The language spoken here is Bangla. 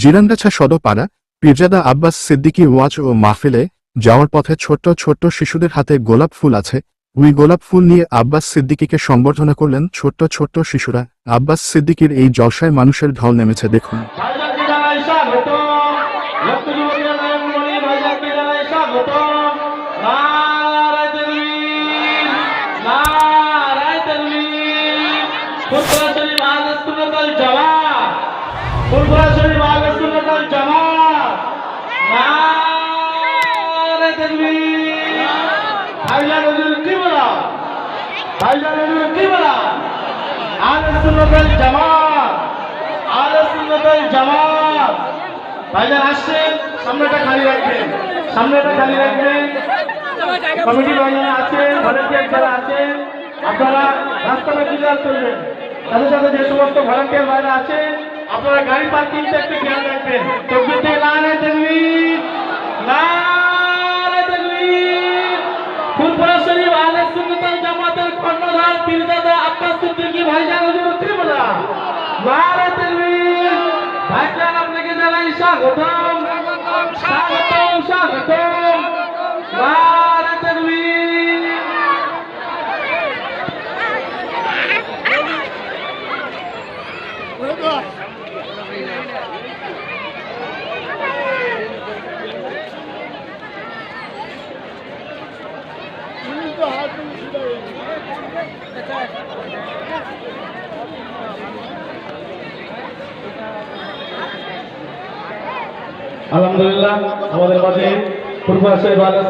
জিরানগাছা সদপাড়া, পীরজাদা আব্বাস সিদ্দিকী ওয়াজ ও মাহফিলে যাওয়ার পথে ছোট্ট ছোট্ট শিশুদের হাতে গোলাপ ফুল আছে। ওই গোলাপ ফুল নিয়ে আব্বাস সিদ্দিকীকে সম্বর্ধনা করলেন ছোট্ট ছোট্ট শিশুরা। আব্বাস সিদ্দিকীর এই জলসায় মানুষের ঢল নেমেছে, দেখুন। ভাইজান আসছেন, সামনেটা খালি রাখবেন, সামনেটা খালি রাখবেন। কমিটি ভাইজান আছেন, ভলেন্টিয়ার যারা আছেন, আপনারা রাস্তাটা ক্লিয়ার করবেন। যে সমস্ত ভলেন্টিয়ার ভাইরা আছেন, আপনারা গাড়ি পার্কিংটা একটু খেয়াল রাখবেন। তকবিরতে নারে তাকবীর নারে ফুলপুরা শরীফ আহলে সুন্নাত ওয়াল জামাতের কর্ণধার পীরজাদা আব্বাস সিদ্দিকী ভাইজান হুজুর ত্রিপুরা। নারে তাকবীর ভাইজান আলহামদুলিল্লাহ আমাদের মাঝে পূর্ব ভালো